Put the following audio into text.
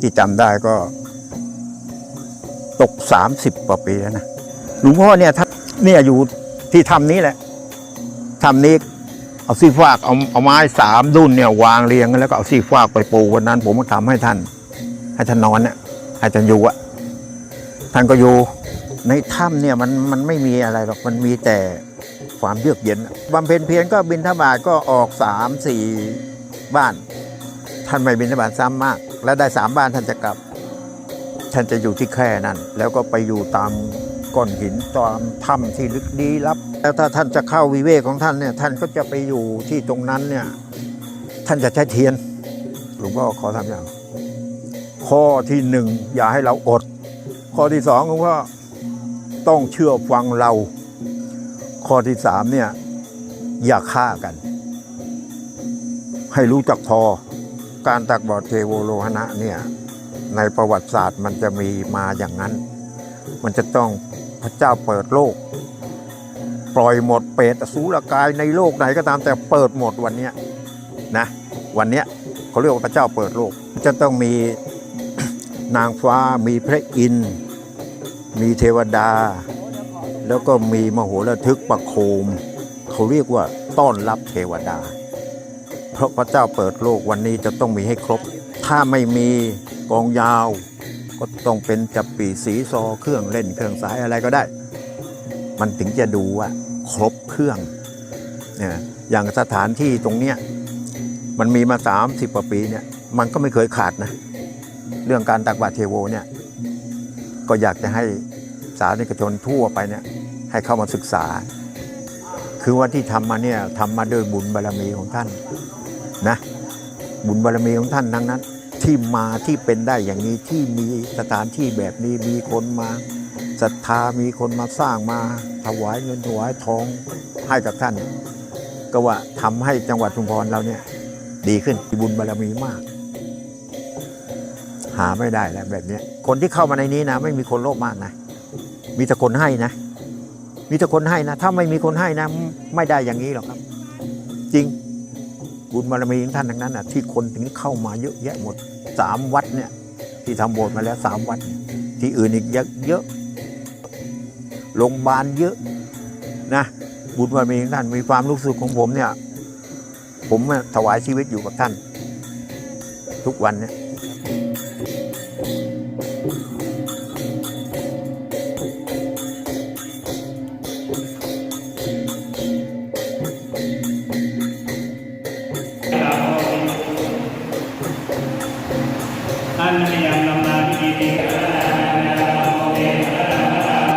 ที่จำได้ก็ ตกสามสิบกว่าปีแล้วนะหลวงพ่อเนี่ยท่านเนี่ยอยู่ที่ถ้ำนี้แหละถ้ำนี้เอาซี่ฟากเอาเอาไม้สามดุ่นเนี่ยวางเรียงกันแล้วก็เอาซี่ฟากไปปูวันนั้น ผมก็ทำให้ท่าน ให้ท่านนอนเนี่ยให้ท่านอยู่อะท่านก็อยู่ในถ้ำเนี่ยมันมันไม่มีอะไรหรอกมันมีแต่ความเยือกเย็นบำเพ็ญเพียรก็บินทบาทก็ออกสามสี่บ้าน ท่านไม่บินทบาทซ้ำมาก แล้วได้สามบ้านท่านจะกลับ ท่านจะอยู่ที่แคร่นั่นแล้วก็ไปอยู่ตามก้อนหินตามถ้ำที่ลึกดีลับแล้วถ้าท่านจะเข้าวิเวกของท่านเนี่ยท่านก็จะไปอยู่ที่ตรงนั้นเนี่ยท่านจะใช้เทียน หลวงพ่อขอทำอย่าง ข้อที่หนึ่งอย่าให้เราอด ข้อที่สองหลวงพ่อต้องเชื่อฟังเรา ข้อที่สามเนี่ยอย่าฆ่ากัน ให้รู้จักพอ การตักบาตรเทโวโลหณะเนี่ยในประวัติศาสตร์มันจะมีมาอย่างนั้น มันจะต้องพระเจ้าเปิดโลก ปล่อยหมดเปรตอสูรกายในโลกไหนก็ตามแต่เปิดหมดวันนี้นะวันนี้เขาเรียกว่าพระเจ้าเปิดโลก จะต้องมีนางฟ้ามีพระอินทร์มีเทวดา แล้วก็มีมโหระทึกประโคม เขาเรียกว่าต้อนรับเทวดา เพราะพระเจ้าเปิดโลกวันนี้จะต้องมีให้ครบ ถ้าไม่มีกองยาว ก็ต้องเป็นจับปีสีซอเครื่องเล่นเครื่องสายอะไรก็ได้ มันถึงจะดูว่าครบเครื่องเนี่ยอย่างสถานที่ตรงเนี้ยมันมีมา 30กว่าปีเนี่ยมันก็ไม่เคยขาดนะ เรื่องการตักบาตรเทโวเนี่ยก็อยากจะให้สาธารนิกชนทั่วไปเนี่ยให้เข้ามาศึกษา คือว่าที่ทำมาเนี่ยทำมาด้วยบุญบารรมีของท่าน นะบุญบารรมีของท่านทั้งนั้น ที่มาที่เป็นได้อย่างนี้ที่มีสถานที่แบบนี้มีคนมาศรัทธามีคนมาสร้างมาถวายเงินถวายทองให้กับท่าน ก็ว่าทำให้จังหวัดชุมพรเราเนี่ยดีขึ้นมีบุญบารรมีมาก หาไม่ได้แล้วแบบนี้คนที่เข้ามาในนี้นะ ไม่มีคนโลภมากนะ มีแต่คนให้นะมีแต่คนให้นะ ถ้าไม่มีคนให้นะ ไม่ได้อย่างนี้หรอกครับ จริง บุญบารมีของท่านทั้งนั้นอะที่คนถึงเข้ามาเยอะแยะหมดสามวัดเนี่ยที่ทำโบสถ์มาแล้วสามวัด ที่อื่นอีกเยอะเยอะโรงพยาบาลเยอะนะบุญบารมีของท่านมีความรู้สึกของผมเนี่ย ผมถวายชีวิตอยู่กับท่าน ทุกวันเนี่ย Ang nangyayang lang natin